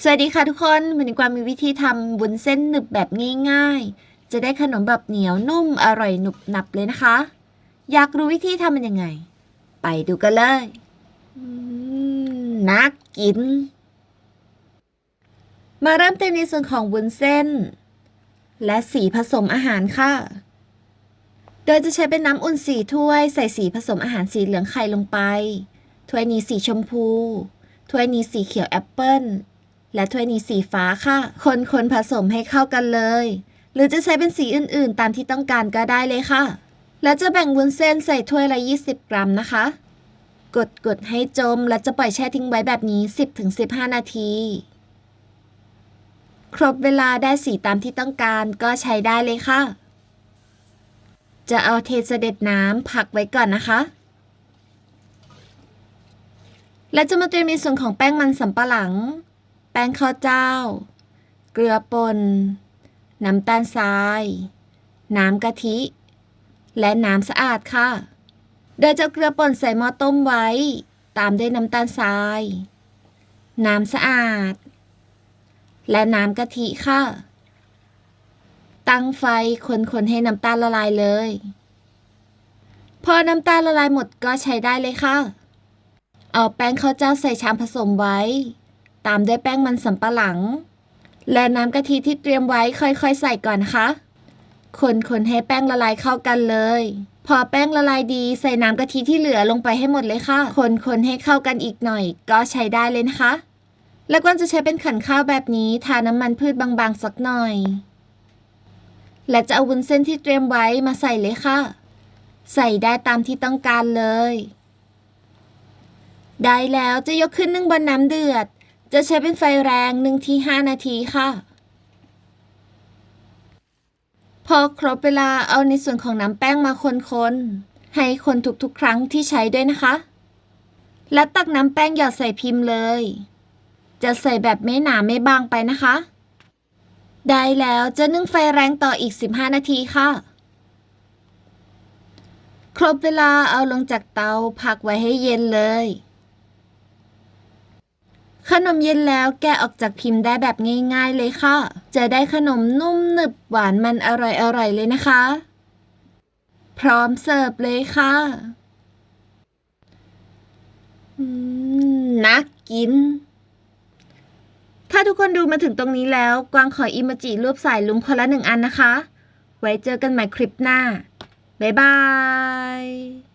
สวัสดีค่ะทุกคนวันนี้กวางมีวิธีทำวุ้นเส้นหนึบแบบง่ายๆ จะได้ขนมแบบเหนียวนุ่มอร่อยหนุบหนับเลยนะคะ อยากรู้วิธีทำมันยังไง ไปดูกันเลยน่ากิน มาเริ่มเต็มในส่วนของวุ้นเส้น และสีผสมอาหารค่ะ โดยจะใช้เป็นน้ำอุ่นสีถ้วย ใส่สีผสมอาหารสีเหลืองไข่ลงไป ถ้วยนี้สีชมพู ถ้วยนี้สีเขียวแอปเปิ้ล และถ้วยนี้สีฟ้าค่ะ คนคนผสมให้เข้ากันเลย หรือจะใช้เป็นสีอื่นๆ ตามที่ต้องการก็ได้เลยค่ะ แล้วจะแบ่งวุ้นเส้นใส่ถ้วยละ 20 กรัมนะคะ กดกดให้จม และจะปล่อยแช่ทิ้งไว้แบบนี้ 10-15 นาที ครบเวลาได้สีตามที่ต้องการก็ใช้ได้เลยค่ะ จะเอาเทเสด็จน้ำพักไว้ก่อนนะคะและจะมาเตรียมในส่วนของแป้งมันสำปะหลัง แป้งข้าวเจ้า เกลือป่น น้ำตาลทราย น้ำกะทิ และน้ำสะอาดค่ะ โดยจะเกลือป่นใส่หม้อต้มไว้ ตามด้วยน้ำตาลทราย น้ำสะอาด และน้ำกะทิค่ะ ตั้งไฟคนๆให้น้ำตาลละลายเลย พอน้ำตาลละลายหมดก็ใช้ได้เลยค่ะ เอาแป้งข้าวเจ้าใส่ชามผสมไว้ ตามด้วยแป้งมันสำปะหลัง และน้ำกะทิที่เตรียมไว้ค่อยๆ ใส่ก่อนนะคะคนๆให้แป้งละลายเข้ากันเลย พอแป้งละลายดีใส่น้ำกะทิที่เหลือลงไปให้หมดเลยค่ะ คนๆให้เข้ากันอีกหน่อย ก็ใช้ได้เลยนะคะ แล้วก็จะใช้เป็นขันข้าวแบบนี้ทาน้ำมันพืชบางๆสักหน่อย และจะเอาวุ้นเส้นที่เตรียมไว้มาใส่เลยค่ะ ใส่ได้ตามที่ต้องการเลย ได้แล้วจะยกขึ้นนึ่งบนน้ำเดือด จะใช้เป็นไฟแรงหนึ่งที่5นาทีค่ะ พอครบเวลาเอาในส่วนของน้ำแป้งมาคนๆ ให้คนทุกๆ ครั้งที่ใช้ด้วยนะคะ และตักน้ำแป้งหยอดใส่พิมพ์เลย จะใส่แบบไม่หนาไม่บางไปนะคะ ได้แล้วจะนึ่งไฟแรงต่ออีก 15 นาทีค่ะครบเวลาเอาลงจากเตาพักไว้ให้เย็นเลย ขนมเย็นแล้วแกะออกจากพิมพ์ได้แบบง่ายๆเลยค่ะ จะได้ขนมนุ่มหนึบหวานมันอร่อยๆเลยนะคะ พร้อมเสิร์ฟเลยค่ะน่ากิน ถ้าทุกคนดูมาถึงตรงนี้แล้ว กวางขออิมจิรูปสายลุงคนละหนึ่งอันนะคะ ไว้เจอกันใหม่คลิปหน้า บ๊ายบาย